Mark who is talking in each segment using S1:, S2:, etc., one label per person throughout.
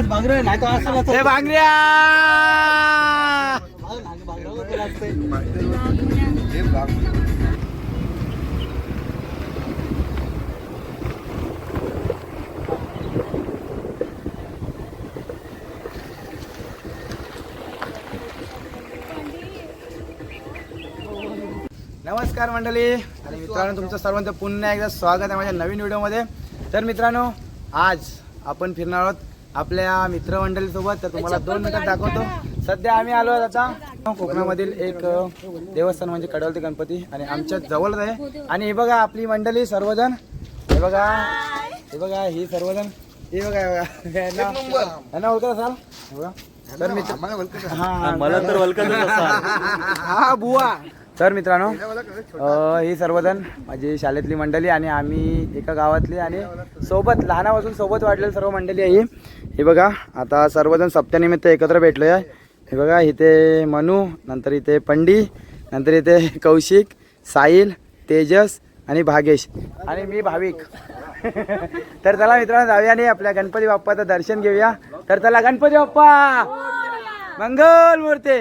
S1: आज भांगरे नाही तर असं
S2: ए भांगऱ्या नमस्कार मंडळी. आणि मित्रांनो तुमचं सर्वांचं पुन्हा एकदा स्वागत आहे माझ्या नवीन व्हिडिओमध्ये. तर मित्रांनो आज आपण फिरणार आहोत आपल्या मित्रमंडळीसोबत तर तुम्हाला दोन मिनिटात दाखवतो. सध्या आम्ही आलो आहोत आता कोकणामधील एक देवस्थान म्हणजे कडवलती गणपती आणि आमच्या जवळच आहे. आणि हे बघा आपली मंडळी सर्वजण. हे बघा. हे बघा ही सर्वजण. हे बघा हे बघा. यांना ओळखत असाल? हे बघा. तर मित्र हा
S1: मला तर वलकत
S2: हा बुवा. तर मित्रांनो ही सर्वजण माझी शाळेतली मंडळी आणि आम्ही एका गावातली आणि सोबत लहानापासून सोबत वाढलेली सर्व मंडळी आहे ही. हे बघा आता सर्वजण सप्त्यानिमित्त एकत्र भेटलो आहे हे बघा इथे मनू नंतर इथे पंडी नंतर इथे कौशिक साहिल तेजस आणि भागेश आणि मी भाविक. तर चला मित्रांनो जाऊया आणि आपल्या गणपती बाप्पाचं दर्शन घेऊया. तर चला गणपती बाप्पा! मंगल मूर्ती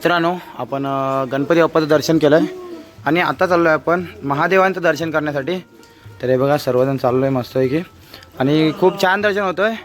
S2: मित्रांनो आपण गणपती बाप्पाचं दर्शन केलं आहे आणि आता आहे आपण महादेवांचं दर्शन करण्यासाठी. तर हे बघा सर्वजण चाललो मस्त आहे की आणि खूप छान दर्शन होतं आहे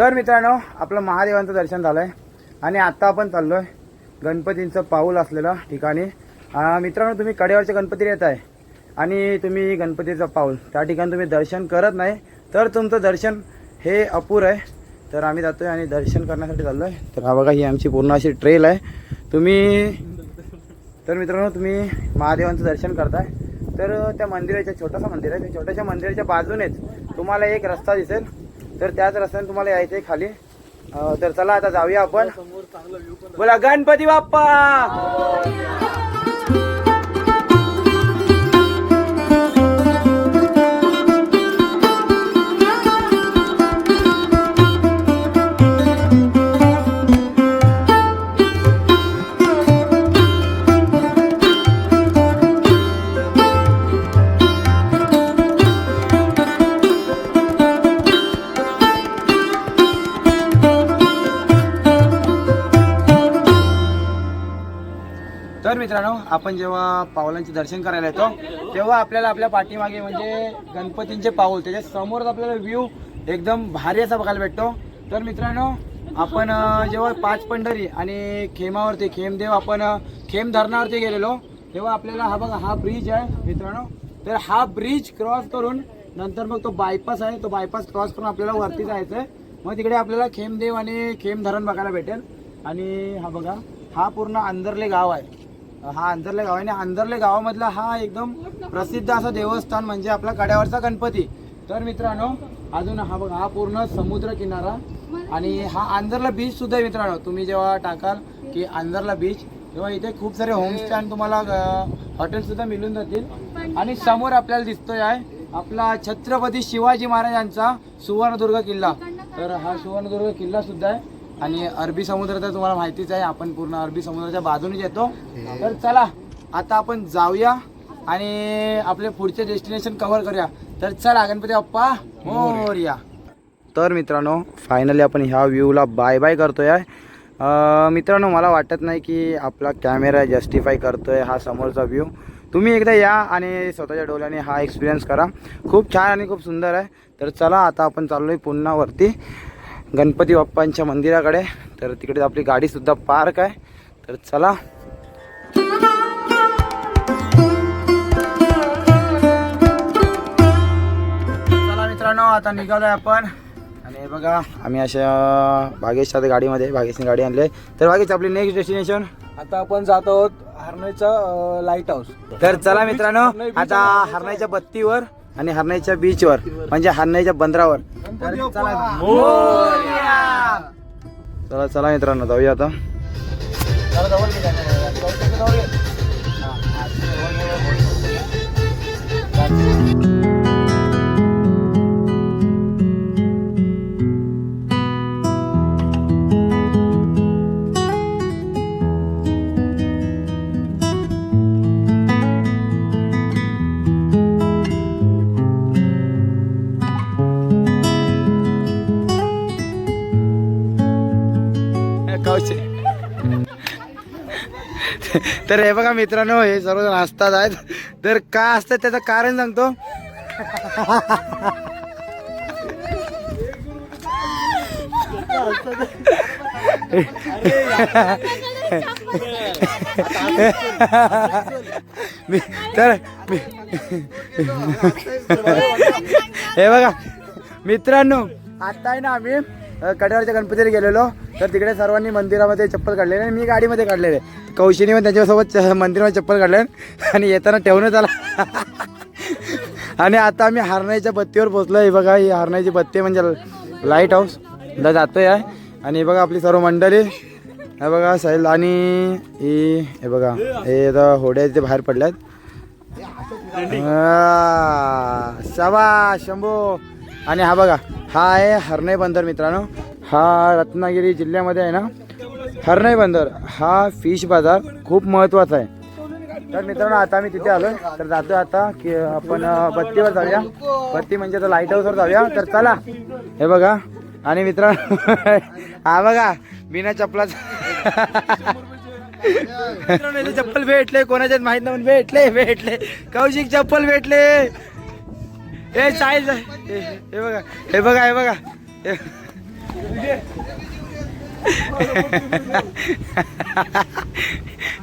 S2: तर मित्रांनो आपलं महादेवांचं दर्शन झालंय. आणि आता आपण चाललोय गणपतींचं पाऊल असलेलं ठिकाणी. मित्रांनो तुम्ही कडेवरच्या गणपती येत आहे आणि तुम्ही गणपतीचं पाऊल त्या ठिकाणी तुम्ही दर्शन करत नाही. तर तुमचं दर्शन हे अपूर आहे. तर आम्ही जातोय आणि दर्शन करण्यासाठी चाललोय. तर हा बघा ही आमची पूर्ण अशी ट्रेल आहे. तुम्ही तर मित्रांनो तुम्ही महादेवांचं दर्शन करताय. तर त्या मंदिराच्या छोटासा मंदिर आहे. त्या छोट्याशा मंदिराच्या बाजूनेच तुम्हाला एक रस्ता दिसेल. तर त्याच रस्त्याने तुम्हाला यायचं आहे खाली तर चला आता जाऊया आपण. बोला गणपती बाप्पा! तर मित्रांनो आपण जेव्हा पावलांचे दर्शन करायला येतो तेव्हा आपल्याला आपल्या पाठीमागे म्हणजे गणपतींचे पाऊल त्याच्या समोरच आपल्याला व्ह्यू एकदम भारी असा बघायला भेटतो. तर मित्रांनो आपण जेव्हा पाच पंढरी आणि खेमावरती खेमदेव आपण खेम धरणावरती गेलेलो तेव्हा आपल्याला हा बघा हा ब्रिज आहे मित्रांनो. तर हा ब्रिज क्रॉस करून नंतर मग तो बायपास आहे तो बायपास क्रॉस करून आपल्याला वरती जायचं आहे. मग तिकडे आपल्याला खेमदेव आणि खेम धरण बघायला भेटेल. आणि हा बघा हा पूर्ण अंदरले गाव आहे. हा अंदरले गाव आहे. आणि अंदरले गावामधला हा एकदम प्रसिद्ध असं देवस्थान म्हणजे आपला कड्यावरचा गणपती. तर मित्रांनो अजून हा बघा हा पूर्ण समुद्र किनारा आणि हा आंजरला बीच सुद्धा आहे मित्रांनो. तुम्ही जेव्हा टाकाल की आंजरला बीच तेव्हा इथे खूप सारे होमस्टे आणि तुम्हाला हॉटेल सुद्धा मिळून जातील. आणि समोर आपल्याला दिसतोय आहे आपला छत्रपती शिवाजी महाराजांचा सुवर्णदुर्ग किल्ला. तर हा सुवर्णदुर्ग किल्ला सुद्धा आहे. आणि अरबी समुद्र तर तुम्हाला माहितीच आहे आपण पूर्ण अरबी समुद्राच्या बाजूनेच येतो. तर चला आता आपण जाऊया आणि आपले पुढचे डेस्टिनेशन कव्हर करूया. तर चला गणपती बाप्पा मोरया. तर मित्रांनो फायनली आपण ह्या व्ह्यूला बाय बाय करतोय मित्रांनो मला वाटत नाही की आपला कॅमेरा जस्टिफाय करतोय हा समोरचा व्ह्यू तुम्ही एकदा या आणि स्वतःच्या डोळ्याने हा एक्सपिरियन्स करा. खूप छान आणि खूप सुंदर आहे. तर चला आता आपण चाललो आहे पुन्हा वरती. गणपती बाप्पांच्या मंदिराकडे. तर तिकडे आपली गाडीसुद्धा पार्क आहे. तर चला. चला मित्रांनो आता निघालोय आपण. आणि बघा आम्ही अशा भागेशच्या गाडीमध्ये भागेशने गाडी आणली आहे. तर भागेश आपली नेक्स्ट डेस्टिनेशन
S1: आता आपण जात आहोत हरण्याचा लाइट हाऊस
S2: तर चला मित्रांनो आता हरणाईच्या बत्तीवर. आणि हरणाईच्या बीचवर म्हणजे हरणाईच्या बंदरावर. चला चला मित्रांनो जाऊया आता. कौशे तर हे बघा मित्रांनो हे सर्वजण हसतात आहेत तर का असतात त्याचं कारण सांगतो. तर हे बघा मित्रांनो आता आहे ना आम्ही कड्यावरच्या गणपतीला गेलेलो. तर तिकडे सर्वांनी मंदिरामध्ये चप्पल काढलेले आणि मी गाडीमध्ये काढलेले. कौशिनी पण त्यांच्यासोबत च- मंदिरामध्ये चप्पल काढले आणि येताना ठेवण्यात आला. आणि आता आम्ही हरणाईच्या बत्तीवर पोचलो आहे बघा ही हरणाईची बत्ती म्हणजे लाइट हाऊस दा जातोय आहे आणि हे बघा आपली सर्व मंडळी. हे बघा साहिल आणि ही हे बघा हे आता होड्या बाहेर पडल्यात. आ, शंभू. आणि हा बघा हा आहे हरणाई बंदर मित्रांनो. हा रत्नागिरी जिल्ह्यामध्ये आहे ना? हरणे बंदर हा फिश बाजार खूप महत्त्वाचा आहे. तर मित्रांनो आता आम्ही तिथे आलो तर जातो आता की आपण बत्तीवर जाऊया. बत्ती म्हणजे आता लाइट हाऊसवर जाऊया. तर चला हे बघा. आणि मित्रांनो हा बघा बिना चपलाचा चप्पल भेटले. कोणाच्यात माहीत नाही भेटले भेटले. कौशिक चप्पल भेटले. हे साईज हे हे बघा हे बघा हे बघा.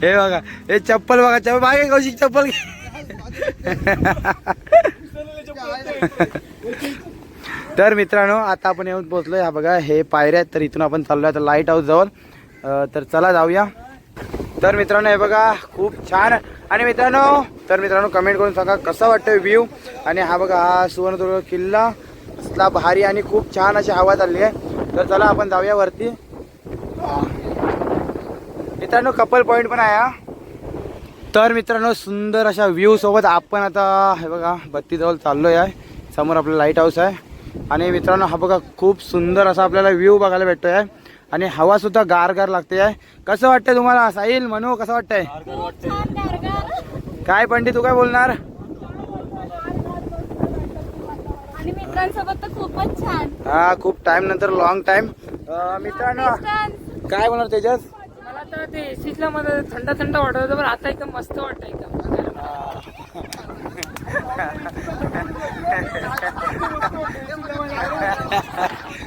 S2: हे- बघा हे चप्पल बघा चप्पल मागे कौशिक चप्पल तर मित्रांनो आता आपण येऊन पोहोचलोय हा बघा हे पायऱ्या आहेत तर इथून आपण चाललो आहे तर लाइट हाऊस जवळ तर चला जाऊया. तर मित्रांनो हे बघा खूप छान. आणि मित्रांनो तर मित्रांनो कमेंट करून सांगा कसा वाटतोय व्ह्यू आणि हा बघा हा सुवर्णदुर्ग किल्ला असला भारी आणि खूप छान अशी हवा चालली आहे. तर चला आपण जाऊया वरती. मित्रांनो कपल पॉईंट पण आहे हा. तर मित्रांनो सुंदर अशा व्ह्यू सोबत आपण आता हे बघा बत्तीजवळ चाललोय आहे. समोर आपलं लाइट हाऊस आहे. आणि मित्रांनो हा बघा खूप सुंदर असा आपल्याला व्ह्यू बघायला भेटतोय आहे. आणि हवा सुद्धा गार गार लागते. आहे कसं वाटतंय तुम्हाला? साहिल म्हणू कसं वाटतंय? काय पंडित तू काय बोलणार?
S3: आणि मित्रांसोबत तर खूपच छान.
S2: हा खूप टाइम नंतर लॉंग टाइम मित्रांनो काय बोलणार तेजस?
S4: मला तर ते मध्ये थंड थंड वाटत होतं पण आता एकदम मस्त वाटतं एकदम.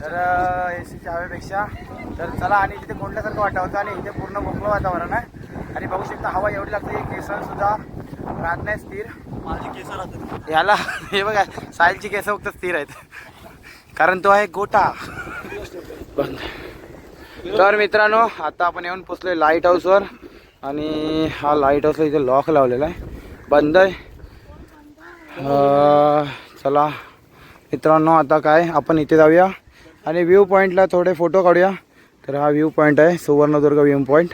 S2: तर ए सीच्या हवेपेक्षा तर चला आणि तिथे कोंडल्यासारखं वाटत होतं आणि इथे पूर्ण मोकळं वातावरण आहे. आणि बघू शकता हवा एवढी लागते की केसर सुद्धा राहत नाही स्थिर.
S1: माझे केस राहतात.
S2: याला हे बघा साहिलची केस फक्त स्थिर आहेत. कारण तो आहे गोटा. बंद तर मित्रांनो आता आपण येऊन पोचलोय लाइट हाऊसवर आणि हा लाइट हाऊसला इथे लॉक लावलेला आहे. बंद आहे. चला. मित्रांनो आता काय? आपण इथे जाऊया. आणि व्ह्यू पॉईंटला थोडे फोटो काढूया. तर हा व्ह्यू पॉईंट आहे सुवर्णदुर्ग व्ह्यू पॉईंट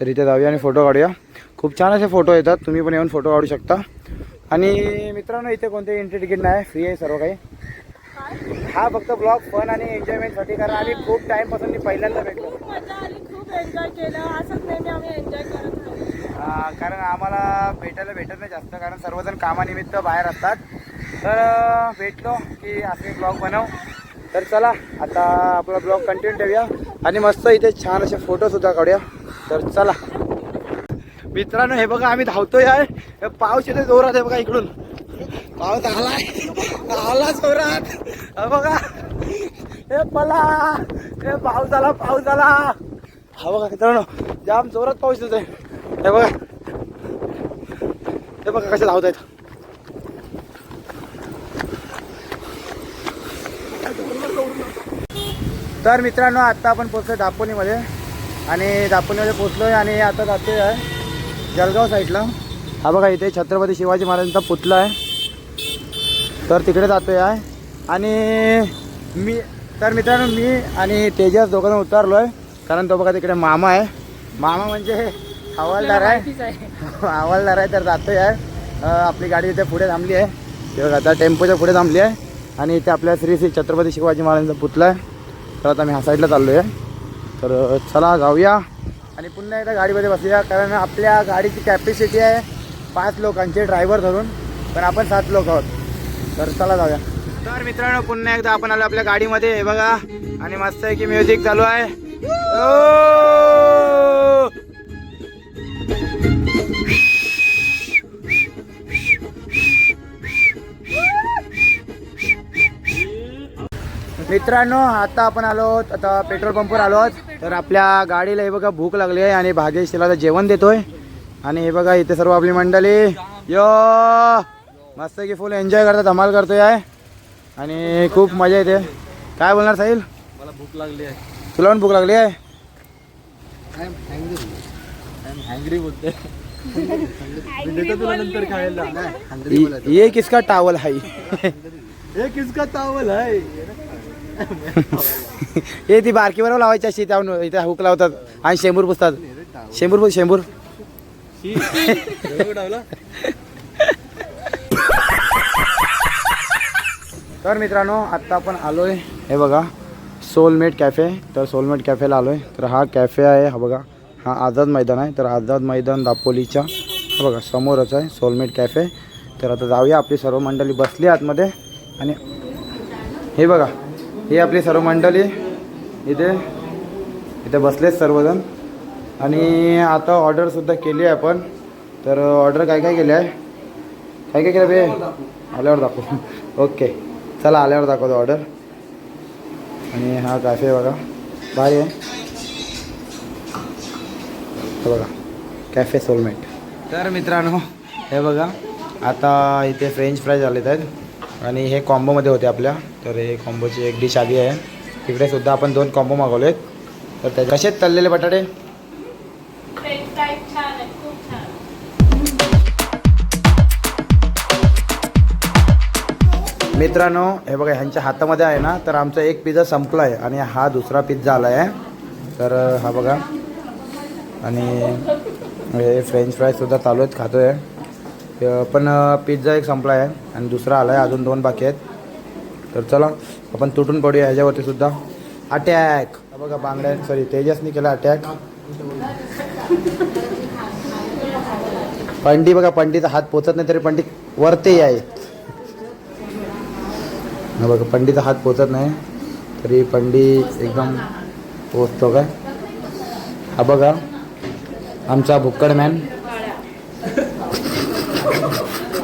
S2: तर इथे जाऊया आणि फोटो काढूया. खूप छान असे फोटो येतात तुम्ही पण येऊन फोटो काढू शकता. आणि मित्रांनो इथे कोणते एंट्री तिकीट नाही फ्री आहे सर्व काही. हा फक्त ब्लॉग फन आणि एन्जॉयमेंटसाठी कारण आम्ही खूप टाईमपासून मी पहिल्यांदा भेटलो.
S3: खूप मजा आली खूप एन्जॉय केलं. असंच नेहमी आम्ही एन्जॉय करत राहू
S2: आ, कारण आम्हाला भेटायला भेटत नाही जास्त कारण सर्वजण कामानिमित्त बाहेर असतात. तर भेटलो की असे ब्लॉग बनव. तर चला आता आपला ब्लॉग कंटिन्यू ठेवूया. आणि मस्त इथे छान असे फोटो सुद्धा काढूया. तर चला. मित्रांनो हे बघा आम्ही धावतोय आहे हे पाऊस येते जोरात आहे बघा इकडून. पाऊस आलाय. आला जोरात. बघा. हे पला. हे पाऊस आला पाऊस आला. हा बघा मित्रांनो जाम जोरात पाऊस येतोय. हे बघा. हे बघा कसे धावत आहेत तर मित्रांनो आता आपण पोचलो दापोलीमध्ये. आणि दापोलीमध्ये पोचलोय आणि आता जातोय आहे जळगाव साईडला. हा बघा इथे छत्रपती शिवाजी महाराजांचा पुतळा आहे. तर तिकडे जातोय आहे आणि मी तर मित्रांनो मी आणि तेजस दोघांना उतारलो आहे कारण तो बघा तिकडे मामा आहे. मामा म्हणजे हवालदार आहे.
S4: आहे.
S2: हवालदार आहे तर जातोय आहे आपली गाडी इथे पुढे थांबली आहे. ते बघा आता टेम्पोच्या पुढे थांबली आहे. आणि इथे आपल्या श्री श्री छत्रपती शिवाजी महाराजांचा पुतळा आहे. तर आता मी ह्या साईडला चाललो आहे तर चला जाऊया आणि पुन्हा एकदा गाडीमध्ये बसूया कारण आपल्या गाडीची कॅपॅसिटी आहे पाच लोकांचे ड्रायव्हर धरून पण आपण सात लोक आहोत. तर चला जाऊया. तर मित्रांनो पुन्हा एकदा आपण आलो आपल्या गाडीमध्ये. हे बघा आणि मस्त आहे की म्युझिक चालू आहे. हो! मित्रांनो आता आपण आलो आहोत आता पेट्रोल पंपवर आलो आहोत. तर आपल्या गाडीला हे बघा भूक लागली आहे आणि भाग्येश तिला आता जेवण देतोय. आणि हे बघा इथे सर्व आपली मंडळी. यो! मस्त की फुल एन्जॉय करतात धमाल करतोय आहे. आणि खूप मजा येते. काय बोलणार साहिल?
S1: मला भूक लागली आहे.
S2: तुला पण भूक लागली आहे?
S1: I am hungry I am hungry बोलते मी देतो तुला नंतर खायला. हँग्री
S2: ये- ये किसका टावल है?
S1: हे किसका तावल आहे
S2: हे ती बारकी बरोबर लावायची अशी त्याहून इथे हुक लावतात आणि शेंबूर पुसतात. शेंबूर पुस शेंबूर. तर मित्रांनो आत्ता आपण आलोय हे बघा सोलमेट कॅफे. तर सोलमेट कॅफेला आलोय. तर हा कॅफे आहे हा बघा हा आझाद मैदान आहे. तर आझाद मैदान दापोलीच्या बघा समोरच आहे सोलमेट कॅफे. तर आता जाऊया आपली सर्व मंडळी बसली आतमध्ये. आणि हे बघा ही आपली सर्व मंडळी इथे इथे बसलेत सर्वजण. आणि आता ऑर्डरसुद्धा केली आहे आपण. तर ऑर्डर काय काय केली आहे? काय काय केलं बे? आल्यावर दाखव. ओके चला आल्यावर दाखवतो ऑर्डर आणि हा कॅफे बघा. बाय आहे. बघा. कॅफे सोलमेट तर मित्रांनो हे बघा. आता इथे फ्रेंच फ्राय झालेत आहेत. आणि हे कॉम्बोमध्ये होते आपल्या. तर हे कॉम्बोची एक डिश आली आहे. तिकडे सुद्धा आपण दोन कॉम्बो मागवले आहेत तर त्या कसे आहेत तळलेले बटाटे? मित्रांनो हे बघा ह्यांच्या हातामध्ये आहे ना तर आमचा एक पिझ्झा संपला आहे आणि हा दुसरा पिझ्झा आला आहे तर हा बघा. आणि हे फ्रेंच फ्रायसुद्धा चालू आहेत खातो आहे पण पिझ्झा एक संपला आहे आणि दुसरा आला आहे अजून दोन बाकी आहेत. तर चला आपण तुटून पडूया ह्याच्यावरती सुद्धा. अटॅक बघा बांगड्या सॉरी तेजसनी केला अटॅक पंडी बघा पंडीचा हात पोचत नाही तरी पंडित वरते आहे. बघा पंडीचा हात पोचत नाही तरी पंडी एकदम पोचतो काय? हा बघा आमचा भुक्कड man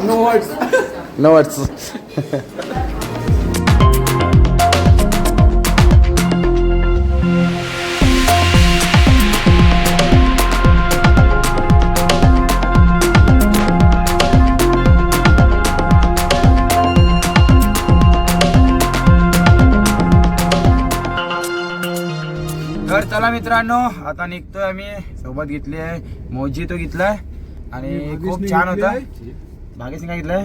S1: no words
S2: no words तर चला मित्रांनो आता निघतोय आम्ही. सोबत घेतली आहे. मोजी तो घेतलाय. आणि खूप छान होता. भागेश काय घेतलंय?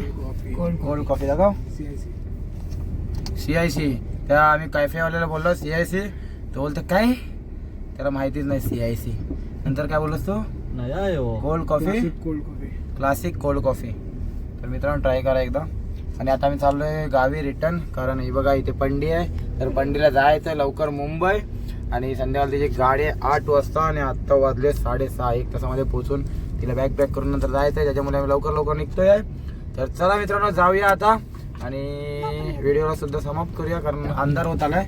S2: कोल्ड कॉफी दाखव. See I see. त्या आम्ही कॅफेवाल्याला बोललो सी आय सी. तो बोलतो काय? त्याला माहितीच नाही सी आय सी. नंतर काय बोललोस तू?
S1: आहे हो.
S2: Cold coffee.
S1: Cold coffee.
S2: Classic cold coffee. तर मित्रांनो ट्राय करा एकदा. आणि आता मी चाललोय गावी रिटर्न कारण ही बघा इथे पंडी आहे. तर पंडीला जायचं आहे लवकर मुंबई. आणि संध्याकाळी तिची गाडी आठ वाजता आणि आत्ता वाजले साडेसहा. एक तासामध्ये पोहोचून तिला बॅग पॅक करून नंतर जायचं आहे त्याच्यामुळे आम्ही लवकर लवकर निघतोय. तर चला मित्रांनो जाऊया आता. आणि व्हिडिओला सुद्धा समाप्त करूया कारण अंधार होत आलाय.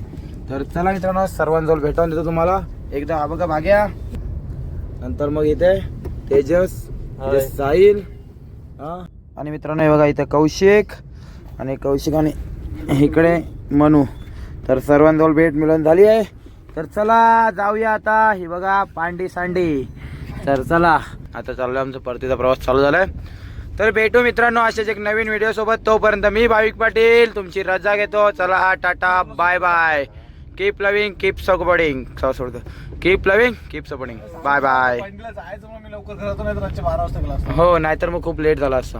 S2: तर चला मित्रांनो सर्वांजवळ भेटवून देतो तुम्हाला. एकदा हा बघा भाग्या. नंतर मग इथे तेजस. साहिल. आणि मित्रांनो हे बघा इथे कौशिक. आणि कौशिक आणि इकडे मनू. तर सर्वांजवळ भेट मिळून झाली आहे. तर चला जाऊया आता. ही बघा पांडी सांडी. तर चला. आता चाललोय आमचा परतीचा प्रवास चालू झालाय. तर भेटू मित्रांनो अशाच एक नवीन व्हिडिओ सोबत. तोपर्यंत मी भाविक पाटील तुमची रजा घेतो. चला हा tata bye bye keep loving keep supporting सोडतो keep loving keep supporting bye bye हो नाहीतर मग खूप लेट झाला असता.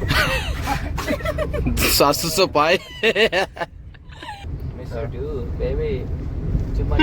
S2: सासूचं पाय.
S1: I do, baby. Too much.